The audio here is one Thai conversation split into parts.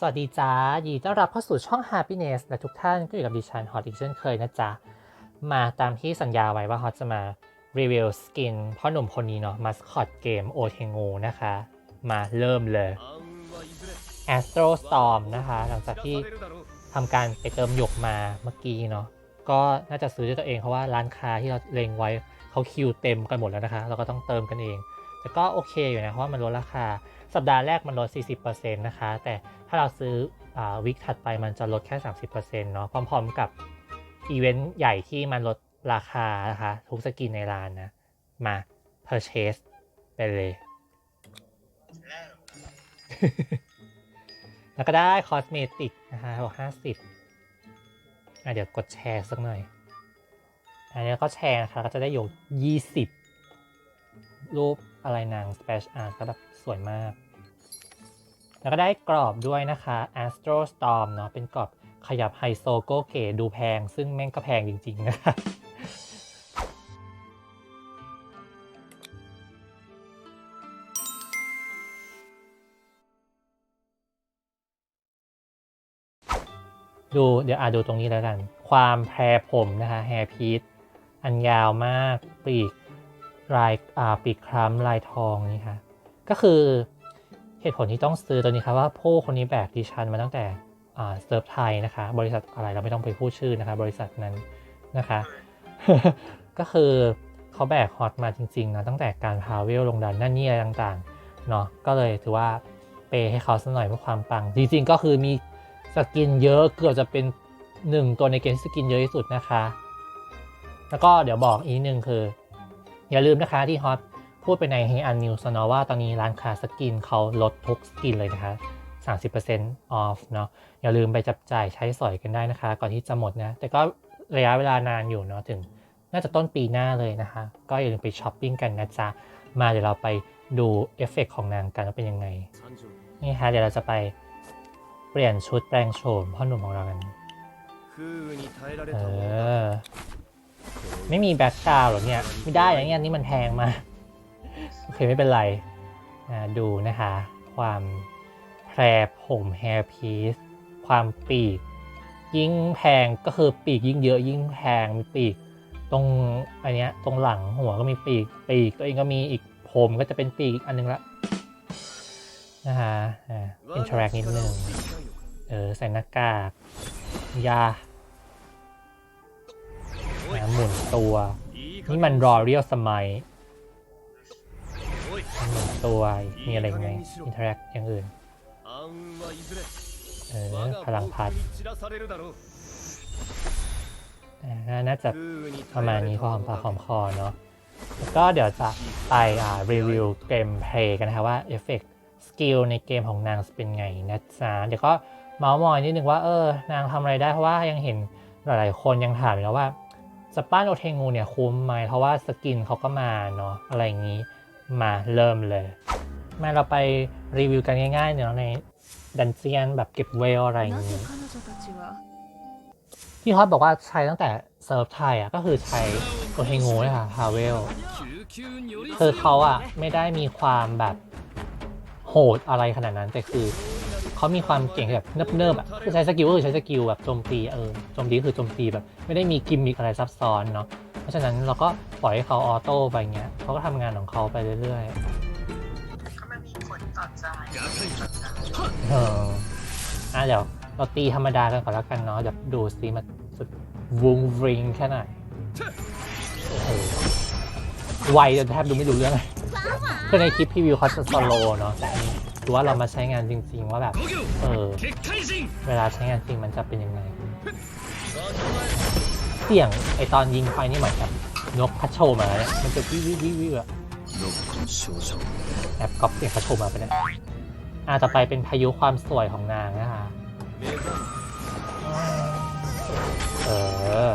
สวัสดีจ้ายินดีต้อนรับเข้าสู่ช่อง Happiness และทุกท่านก็อยู่กับดิฉันฮอตอีกเช่นเคยนะจ๊ะ มาตามที่สัญญาไว้ว่าฮอตจะมารีวิวสกินพ่อหนุ่มคนนี้เนาะมัสคอตเกมโอเทงูนะคะ มาเริ่มเลย Astro Storm นะคะ หลังจากที่ทำการไปเติมหยกมาเมื่อกี้เนาะก็น่าจะซื้อด้วยตัวเองเพราะว่าร้านค้าที่เราเลงไว้เขาคิวเต็มกันหมดแล้วนะคะ เราก็ต้องเติมกันเอง แต่ก็โอเคอยู่นะเพราะว่ามันลดราคา สัปดาห์แรกมันลด 40%นะคะ แต่ถ้าเราซื้ออวิกถัดไปมันจะลดแค่ 30%เนาะ พร้อมๆกับอีเวนต์ใหญ่ที่มันลดราคานะคะ ทุกสกินในร้านนะ มา purchase ไปเลย แล้วก็ได้คอสเมติกนะคะบอก50อะเดี๋ยวกดแชร์สักหน่อย อันนี้ก็แชร์นะคะ ก็จะได้อยู่20รูป อะไรนาง Splash Art ก็แบบสวยมาก แล้วก็ได้กรอบด้วยนะคะ Astro Storm เนาะเป็นกรอบขยับไฮโซโกเก๋ดูแพง ซึ่งแม่งก็แพงจริง ๆ นะคะดูเดี๋ยวอาดูตรงนี้แล้วกัน ความแพรผมนะคะแฮร์พีทอันยาวมากปีก ลายอ่าปีกคล้ำลายทองนี่ค่ะก็คือเหตุผลที่ต้องซื้อตัวนี้ครับว่าผู้คนนี้แบกดิฉันมาตั้งแต่อ่าเซิร์ฟไทยนะคะ บริษัทอะไรเราไม่ต้องไปพูดชื่อนะคะ บริษัทนั้นนะคะ ก็คือเขาแบกฮอตมาจริงๆนะตั้งแต่การพาเวลลงดันนั่นนี่อะไรต่างๆเนาะก็เลยถือว่าเปย์ให้เขาสักหน่อยเพื่อความปัง จริงๆก็คือมีสกินเยอะเกือบจะเป็นหนึ่งตัวในเกมที่สกินเยอะที่สุดนะคะ แล้วก็เดี๋ยวบอกอีกนิดนึงคือ อย่าลืมนะคะที่ฮอตพูดไปใน Hey Un News เนาะว่าตอนนี้ร้านค้าสกินเขาลดทุกสกินเลยนะคะ 30% off เนาะอย่าลืมไปจับจ่ายใช้สอยกันได้นะคะ ก่อนที่จะหมดนะ แต่ก็ระยะเวลานานอยู่เนาะถึงน่าจะต้นปีหน้าเลยนะคะ ก็อย่าลืมไปช้อปปิ้งกันนะจ๊ะ มาเดี๋ยวเราไปดูเอฟเฟกต์ของนางกันว่าเป็นยังไง นี่ฮะเดี๋ยวเราจะไปเปลี่ยนชุดแปลงโฉมพ่อหนุ่มของเรากันเออ ไม่มีแบ็คกราวด์หรอเนี่ย ไม่ได้อย่างเงี้ยนี่มันแพงมากโอเคไม่เป็นไรอ่าดูนะคะ ความแพรผมแฮร์พีซความปีก ยิ่งแพงก็คือปีกยิ่งเยอะยิ่งแพงมีปีก ตรงอันเนี้ยตรงหลังหัวก็มีปีก ปีกตัวเองก็มีอีกผมก็จะเป็นปีกอีกอันนึงละนะคะอ่าอินเทอร์แอคนิดนึงเออใส่หน้ากากยาอ่า หมุนตัว นี่มันรอเรียลสมัยหมุนตัวมีอะไรอีกไหมอินเทอร์แอคอย่างอื่นเออพลังพัดอ่าน่าจะประมาณนี้พอหอมปากหอมคอเนาะแล้วก็เดี๋ยวจะไปอ่ารีวิวเกมเพลย์กันนะคะว่าเอฟเฟกต์สกิลในเกมของนางเป็นไงนะจ๊ะเดี๋ยวก็เมาส์มอยนิดนึงว่าเออนางทำอะไรได้เพราะว่ายังเห็นหลายๆคนยังถามอยู่แล้วว่า สปานโอเทงูเนี่ยคุ้มไหมเพราะว่าสกินเขาก็มาเนาะอะไรอย่างนี้มาเริ่มเลย มาเราไปรีวิวกันง่ายๆเนาะในดันเซียนแบบเก็บเวลอะไรอย่างนี้ที่ฮอตบอกว่าใช้ตั้งแต่เซิร์ฟไทยอะก็คือใช้โอเทงูเลยค่ะพาเวลคือเขาอะไม่ได้มีความแบบโหดอะไรขนาดนั้นแต่คือ เขามีความเก่งแบบเนิบๆอะคือใช้สกิลก็คือใช้สกิลแบบโจมตีเออโจมตีก็คือโจมตีแบบ ไม่ได้มีกิมมิคอะไรซับซ้อนเนาะเพราะฉะนั้นเราก็ปล่อยให้เขาออโต้ไปเงี้ยเขาก็ทำงานของเขาไปเรื่อยๆถ้ามันมีผลต่อใจเอออะเดี๋ยวเราตีธรรมดากันก่อนแล้วกันเนาะเดี๋ยวดูซิมันสุดวุงวิงแค่ไหนโอ้โหไวจนแทบดูไม่ดูเรื่องเลยคือในคลิปพรีวิวเขาจะสโลว์เนาะแต่อันนี้ ดูว่าเรามาใช้งานจริง ๆ ว่าแบบ เออ เวลาใช้งานจริงมันจะเป็นยังไง เสียงไอตอนยิงไปนี่เหมือนกับนกพัดโชว์มาเนี่ยมันจะวิววิววิววิวอะแอบก๊อปเสียงพัดโชว์มาไปเนี่ยอะต่อไปเป็นพายุความสวยของนางนะคะเออ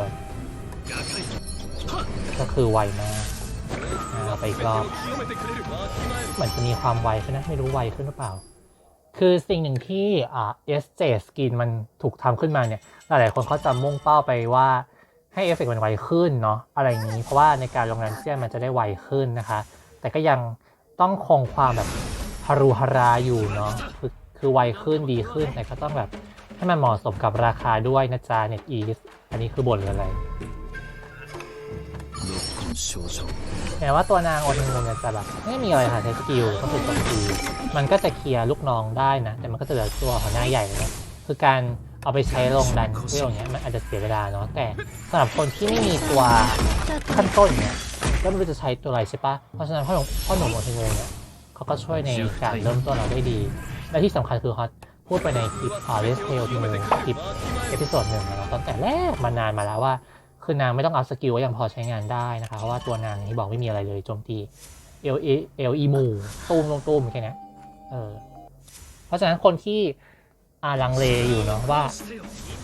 ก็คือไวมาก ไปอีกรอบ เหมือนจะมีความไวใช่ไหมไม่รู้ไวขึ้นหรือเปล่า คือสิ่งหนึ่งที่อ่า SJ Skin มันถูกทำขึ้นมาเนี่ย หลายๆคนเขาจะมุ่งเป้าไปว่าให้เอฟเฟกต์มันไวขึ้นเนาะอะไรอย่างนี้ เพราะว่าในการลงแรนเซียนมันจะได้ไวขึ้นนะคะ แต่ก็ยังต้องคงความแบบฮารุฮาราอยู่เนาะคือคคือไวขึ้นดีขึ้นแต่ก็ต้องแบบให้มันเหมาะสมกับราคาด้วยนะจ๊ะ Net e อันนี้คือบ่นอะไร少女 แม้ว่าตัวนางโอเทงโงเนี่ยจะแบบไม่มีอะไรค่ะใช้สกิลก็คือโจมตีมันก็จะเคลียร์ลูกน้องได้นะ แต่มันก็จะเหลือตัวหัวหน้าใหญ่เลยนะคือการเอาไปใช้ลงดันเวลอย่างเงี้ยมันอาจจะเสียเวลาเนาะแต่สำหรับคนที่ไม่มีตัวขั้นต้นเนี่ยก็ไม่รู้จะใช้ตัวอะไรใช่ปะเพราะฉะนั้นพ่อหนุ่มพ่อหนุ่มโอเทงโงเนี่ยเขาก็ช่วยในการเริ่มต้นเราได้ดี และที่สำคัญคือฮอตพูดไปในคลิปอ่าเลสเทลทีนึงคลิปเอพิโซดหนึ่งแล้วตั้งแต่แรกมานานมาแล้วว่า คือนางไม่ต้องเอาสกิลก็ยังพอใช้งานได้นะคะ เพราะว่าตัวนางที่บอกไม่มีอะไรเลยโจมตีเอลเอลอีมูตูมลงตูมแค่นี้เออเพราะฉะนั้นคนที่อาลังเลอยู่เนาะว่า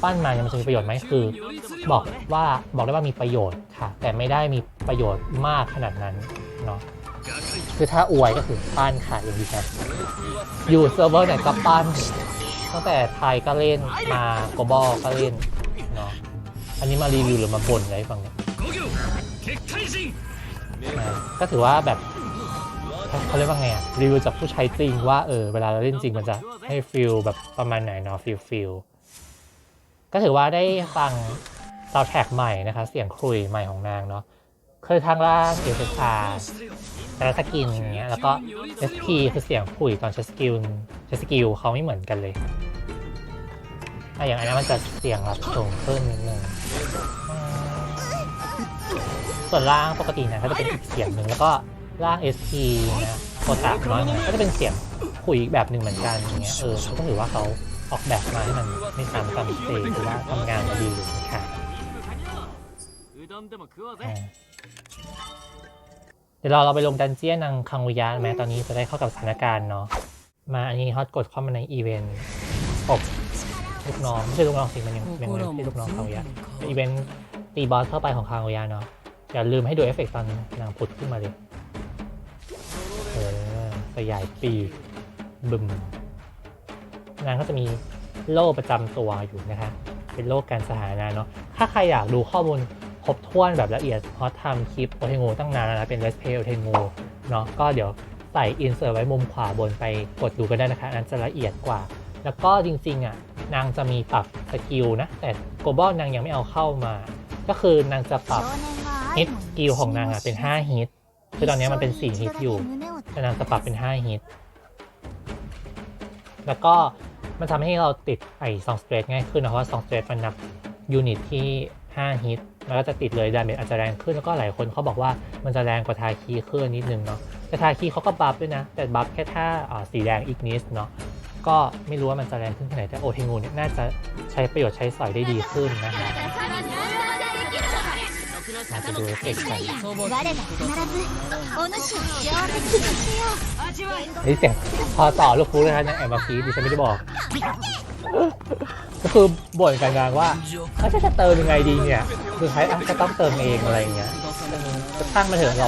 ปั้นมาเนี่ยมันจะมีประโยชน์ไหมคือ บอกว่าบอกได้ว่ามีประโยชน์ค่ะ แต่ไม่ได้มีประโยชน์มากขนาดนั้นเนาะคือถ้าอวยก็คือปั้นค่ะอย่างที่แท้อยู่เซิร์ฟเวอร์ไหนก็ปั้นตั้งแต่ไทยก็เล่นมาโกบอลก็เล่นเนาะ อันนี้มารีวิวหรือมาบ่นอะไรฟังเนี่ยก็ถือว่าแบบเขาเรียกว่าไงอะรีวิวจากผู้ใช้จริงว่าเออเวลาเราเล่นจริงมันจะให้ฟิลแบบประมาณไหนเนาะฟิลฟิลก็ถือว่าได้ฟังซาวแท็กใหม่นะคะ เสียงคุยใหม่ของนางเนาะเคยทางล่างเยงเอารแต่ละสกินอย่างเงี้ยแล้วก็เอสพีคือเสียงคุยตอนใช้สกิลใช้สกิลเขาไม่เหมือนกันเลยอะอย่างอันนี้มันจะเสียงรับสูงขึ้นนิดนึง ส่วนล่างปกตินะก็จะเป็นอีกเสียงหนึ่งแล้วก็ล่าง SP นะโคตรน้อยก็จะเป็นเสียงคุยอีกแบบหนึ่งเหมือนกันอย่างเงี้ยเออก็ถือว่าเขาออกแบบมาให้มันไม่ซ้ำกันเองหรือว่าทำงานดีหรือไม่ค่ะเดี๋ยวเราเราไปลงดันเจี้ยนังคังวิยะไหมตอนนี้จะได้เข้ากับสถานการณ์เนาะมาอันนี้ฮอตกดเข้ามาในอีเวนต์บลูกน้องไม่ใช่ลูกน้องสิมันยังเป็นลูกน้องคังวิยะอีเวนต์ตีบอสเข้าไปของคังวิยะเนาะ อย่าลืมให้ดูเอฟเฟกต์ตอนนางพุดขึ้นมาเลยเออขยายปีกบึมนางก็จะมีโล่ประจำตัวอยู่นะคะ เป็นโลกการสถานะเนาะ ถ้าใครอยากดูข้อมูลครบถ้วนแบบละเอียดเพราะทำคลิปโอเทงูตั้งนานแล้วนะ เป็น Let's Play โอเทงูเนาะ ก็เดี๋ยวใส่อินเสิร์ตไว้มุมขวาบนไปกดดูกันได้นะคะ อันนั้นจะละเอียดกว่า แล้วก็จริงๆอะนางจะมีปรับสกิลนะ แต่โกลบอลนางยังไม่เอาเข้ามา ก็คือนางจะปรับ ฮิตกิลของนางอะเป็น5ฮิตคือตอนนี้มันเป็น4ฮิตอยู่แต่นางจะปรับเป็น5ฮิตแล้วก็มันทำให้เราติดไอ้ซองสเตรทง่ายขึ้นนะเพราะว่าซองสเตรทมันนับยูนิตที่5ฮิตมันก็จะติดเลยดาเมจอาจจะแรงขึ้นแล้วก็หลายคนเขาบอกว่ามันจะแรงกว่าทาคีขึ้นนิดนึงเนาะแต่ทาคีเขาก็บัฟด้วยนะ แต่บัฟแค่ถ้าสีแดงอีกนิสเนาะก็ไม่รู้ว่ามันจะแรงขึ้นแค่ไหนแต่โอเทงูเนี่ยน่าจะใช้ประโยชน์ใช้สอยได้ดีขึ้นนะคะ มาจะดูเอฟเฟกต์กัน 我が必ずお主を幸せにさせよう นี่เสียงพอต่อลูกฟูเลยนะยังแอบมาฟีดดิฉันไม่ได้บอก ก็คือบ่นกันนางว่าถ้าจะเติมยังไงดีเนี่ยคือใช้อ่ะก็ต้องเติมเองอะไรอย่างเงี้ยก็ตั้งมาเถอะเรา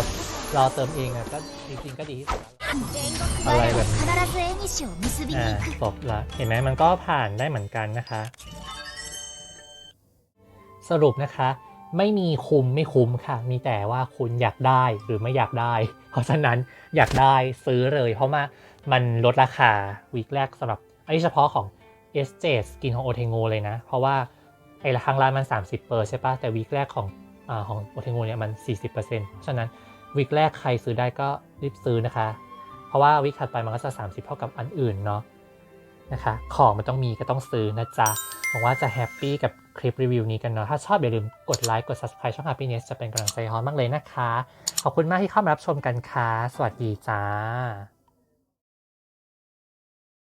เราเติมเองอ่ะก็จริงๆก็ดีที่สุดแล้ว อะไรแบบนี้ 必ず縁を結びに อ่า 行く จบละเห็นไหมมันก็ผ่านได้เหมือนกันนะคะ สรุปนะคะ ไม่มีคุ้มไม่คุ้มค่ะ มีแต่ว่าคุณอยากได้หรือไม่อยากได้ เพราะฉะนั้นอยากได้ซื้อเลย เพราะว่ามันลดราคาวีคแรกสำหรับอันนี้เฉพาะของ S7 สกินของโอเทโงเลยนะ เพราะว่าไอ้ละครั้งร้านมัน 30เปอร์ใช่ปะแต่วีคแรกของอ่าของโอเทโงเนี่ยมัน 40%เพราะฉะนั้นวีคแรกใครซื้อได้ก็รีบซื้อนะคะ เพราะว่าวีคถัดไปมันก็จะ 30 เท่ากับอันอื่นเนาะนะคะ ของมันต้องมีก็ต้องซื้อนะจ๊ะ หวังว่าจะแฮปปี้กับคลิปรีวิวนี้กันเนาะ ถ้าชอบอย่าลืมกดไลค์ กด subscribe ช่อง Happiness จะเป็นกำลังใจฮอนมากเลยนะคะ ขอบคุณมากที่เข้ามารับชมกันค่ะ สวัสดีจ้า